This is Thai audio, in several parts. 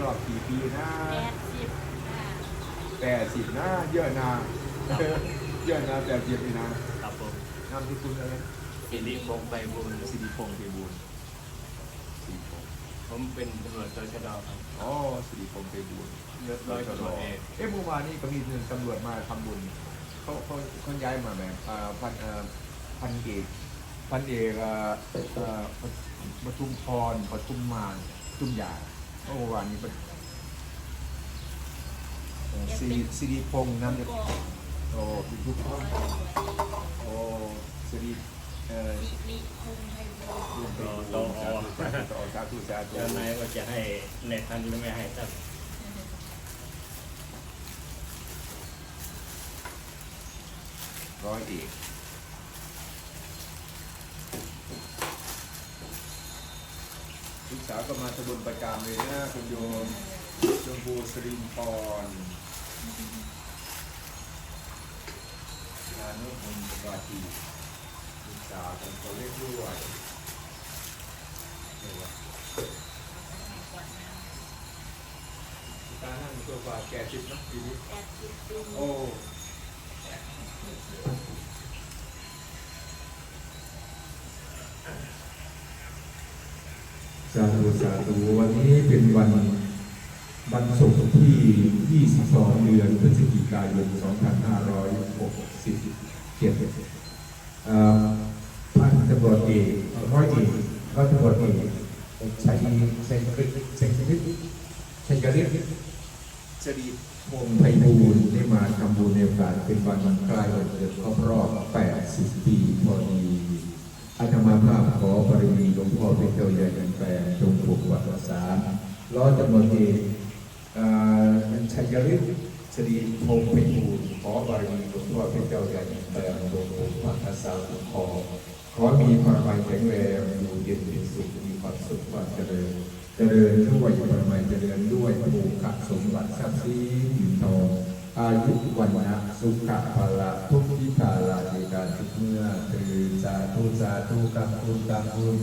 รอบกี่ปีนะแปดสิบอ่าแปดสิบนะเยอะนะ เยอะนะแปดสิบนี่นะครับผมนามที่คุณอะไรสิริพงษ์ไปบุญสิริพงษ์เทบูลสิริพงษ์ผมเป็นตำรวจตชดครับอ๋อสิริพงษ์เทบูลยศร้อยตำรวจเอกเอ๊ะเมื่อวานนี้ก็มีตำรวจมาทำบุญเขาเขาเขาย้ายมาแบบอ่าพันเอ่อพันเอกพันเอกเอ่อเอ่อปทุมพรปทุมมานปทุมยา เมื่อวานนี้เป็นเอ่อสิริสิริพงษ์น้ำก็โอ้เป็นทุกคนโอ้สิริเอ่อสิริพงษ์ไพบูลย์รุ่นเป็นโตสาธุสาธุสาธุสาธุเจ้านายก็จะให้ในทันหรือไม่ให้ท่านร้อยเอก ลูกสาวก็มาทำบุญประจำเลยนะคุณโยมชมพูสรินพรลานุบุญวาทีลูกสาวของเขาเรียกด้วยเดี๋ยวตานั่งตัวกว่าแก่สิบนะปีนี้โอ้ สาธุสาธุวันนี้เป็นวันวันศุกร์ที่ 22 เดือนพฤศจิกายน 2567เอ่อพันตำรวจเอกร้อยเอกร้อยตำรวจเอกชัยเซนกฤษเซนกฤษชัยกฤษสรีพงไพบูลได้มาทำบุญในโอกาสเป็นวันวันคล้ายวันเกิดครบรอบ 80 ปีพอดีอาตมาภาพ งพ่อเป็นเจ้าใหญ่กันแปลจงผูกวัดรักษาร้อยตำรวจเอกชัยฤทธิ์สิริพงษ์ไพบูลย์ขอบารมีหลวงพ่อเป็นเจ้าใหญ่กันแปลจงผูกวัดรักษาหลวงพ่อขอมีความหมายแข็งแรงอยู่เย็นเป็นสุขมีความสุขความเจริญเจริญด้วยปรมัยเจริญด้วยภูขสมบัติทรัพย์สินทองอายุวันนะสุขะพละทุกทิกาลาเิการทุกเมื่อตือ สาธุสาธุกังคุณกังคุณ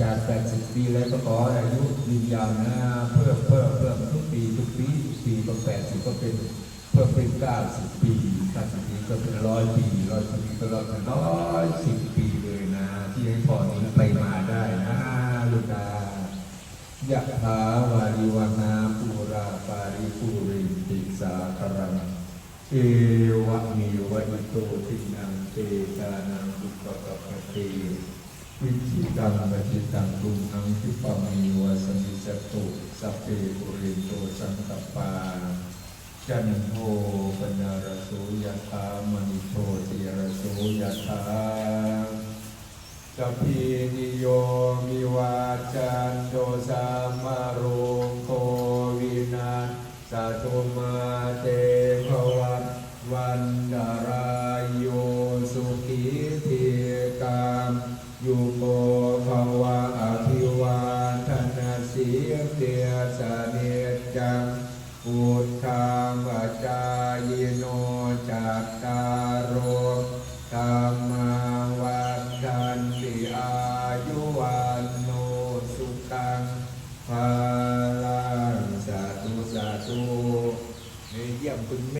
จากแปดสิบปีแล้วก็ขออายุยืนยาวนะเพิ่มเพิ่มเพิ่มทุกปีทุกปีทุกปีก็แปดสิบก็เป็นเพิ่มเป็นเก้าสิบปีถ้าสิบปีก็เป็นร้อยปีร้อยปีก็ร้อยเป็นร้อยสิบปีเลยนะ ที่ให้พอนี้ไปมาได้นะลูกตายะถาวาริวนาปูราปาริปูริติสาคารังเอวะเมวะอิโตทินัง เตตานังบุปปปะเตวิจิตังปจิตังตุนังคิปะเมวะสมิจตุสัพเพปุริโตสังกปปาจันโทปนารโสยะถามณิโชติรโสยะถาสัพพินิโยมิวาจันโตสัมาโรงโควินาสตุมาเต สีเตียสเนจังพุทธังวจายโนจัตตารโรธรรมวัฏันติอายุวันโนสุตังภา